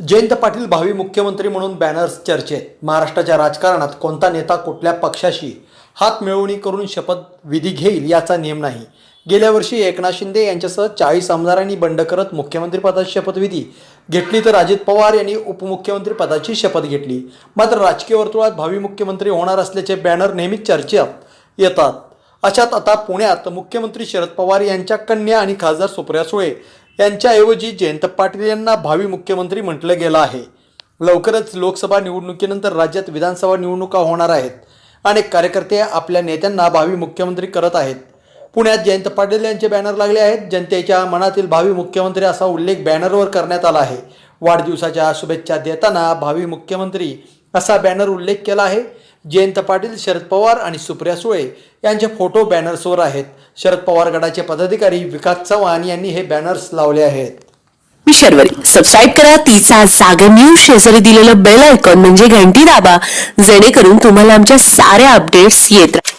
जयंत पाटील भावी मुख्यमंत्री म्हणून बॅनर्स चर्चेत. महाराष्ट्राच्या राजकारणात कोणता नेता कुठल्या पक्षाशी हात मिळवणी करून शपथविधी घेईल याचा नियम नाही. गेल्या वर्षी एकनाथ शिंदे यांच्यासह चाळीस आमदारांनी बंड करत मुख्यमंत्रीपदाची शपथविधी घेतली तर अजित पवार यांनी उपमुख्यमंत्रीपदाची शपथ घेतली. मात्र राजकीय वर्तुळात भावी मुख्यमंत्री होणार असल्याचे बॅनर नेहमीच चर्चेत येतात. अशात आता पुण्यात मुख्यमंत्री शरद पवार यांच्या कन्या आणि खासदार सुप्रिया सुळे यांच्याऐवजी जयंत पाटील यांना भावी मुख्यमंत्री म्हटलं गेलं आहे. लवकरच लोकसभा निवडणुकीनंतर राज्यात विधानसभा निवडणुका होणार आहेत अनेक कार्यकर्ते आपल्या नेत्यांना भावी मुख्यमंत्री करत आहेत. पुण्यात जयंत पाटील यांचे बॅनर लागले आहेत. जनतेच्या मनातील भावी मुख्यमंत्री असा उल्लेख बॅनरवर करण्यात आला आहे. वाढदिवसाच्या शुभेच्छा देताना भावी मुख्यमंत्री असा बॅनर उल्लेख केला आहे. जयंत पाटील शरद पवार आणि सुप्रिया सुळे यांचे फोटो बॅनर्सवर आहेत. शरद पवार गटाचे पदाधिकारी विकास चव्हाण यांनी हे बॅनर्स लावले आहेत. मी सबस्क्राईब करा. तिचा सागर न्यूज शेजारी दिलेलं बेल आयकॉन म्हणजे घंटी दाबा. जेणेकरून तुम्हाला आमच्या साऱ्या अपडेट्स येत राहतील